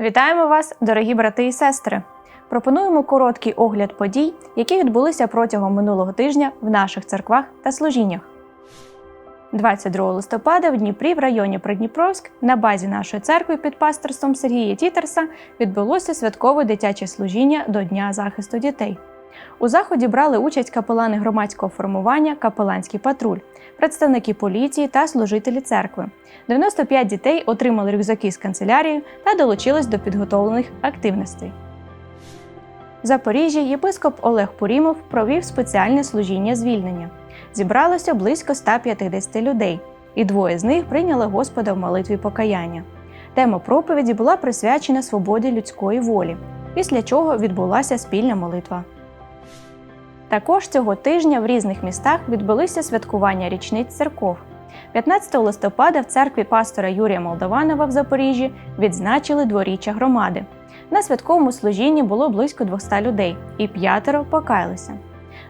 Вітаємо вас, дорогі брати і сестри! Пропонуємо короткий огляд подій, які відбулися протягом минулого тижня в наших церквах та служіннях. 22 листопада в Дніпрі в районі Придніпровськ на базі нашої церкви під пасторством Сергія Тітерса відбулося святкове дитяче служіння до Дня захисту дітей. У заході брали участь капелани громадського формування Капеланський патруль, представники поліції та служителі церкви. 95 дітей отримали рюкзаки з канцелярії та долучились до підготовлених активностей. В Запоріжжі єпископ Олег Пурімов провів спеціальне служіння звільнення. Зібралося близько 150 людей, і двоє з них прийняли Господа в молитві покаяння. Тема проповіді була присвячена свободі людської волі, після чого відбулася спільна молитва. Також цього тижня в різних містах відбулися святкування річниць церков. 15 листопада в церкві пастора Юрія Молдованова в Запоріжжі відзначили дворіччя громади. На святковому служінні було близько 200 людей, і п'ятеро покаялися.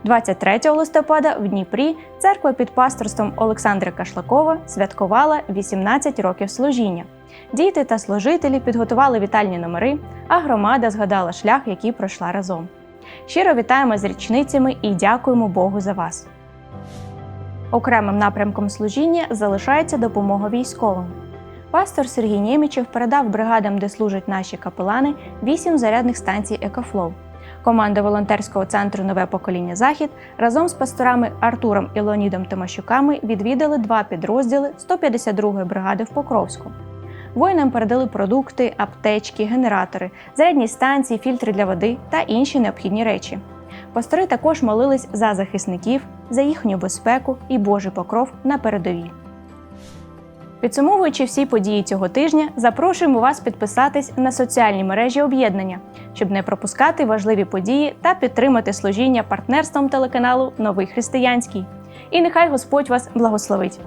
23 листопада в Дніпрі церква під пасторством Олександра Кашлакова святкувала 18 років служіння. Діти та служителі підготували вітальні номери, а громада згадала шлях, який пройшла разом. Щиро вітаємо з річницями і дякуємо Богу за вас. Окремим напрямком служіння залишається допомога військовим. Пастор Сергій Нємічев передав бригадам, де служать наші капелани, 8 зарядних станцій Екофлоу. Команда волонтерського центру Нове покоління Захід разом з пасторами Артуром і Леонідом Тимощуками відвідали два підрозділи 152-ї бригади в Покровську. Воїнам передали продукти, аптечки, генератори, зарядні станції, фільтри для води та інші необхідні речі. Пастори також молились за захисників, за їхню безпеку і Божий покров на передовій. Підсумовуючи всі події цього тижня, запрошуємо вас підписатись на соціальні мережі об'єднання, щоб не пропускати важливі події та підтримати служіння партнерством телеканалу Новий Християнський. І нехай Господь вас благословить!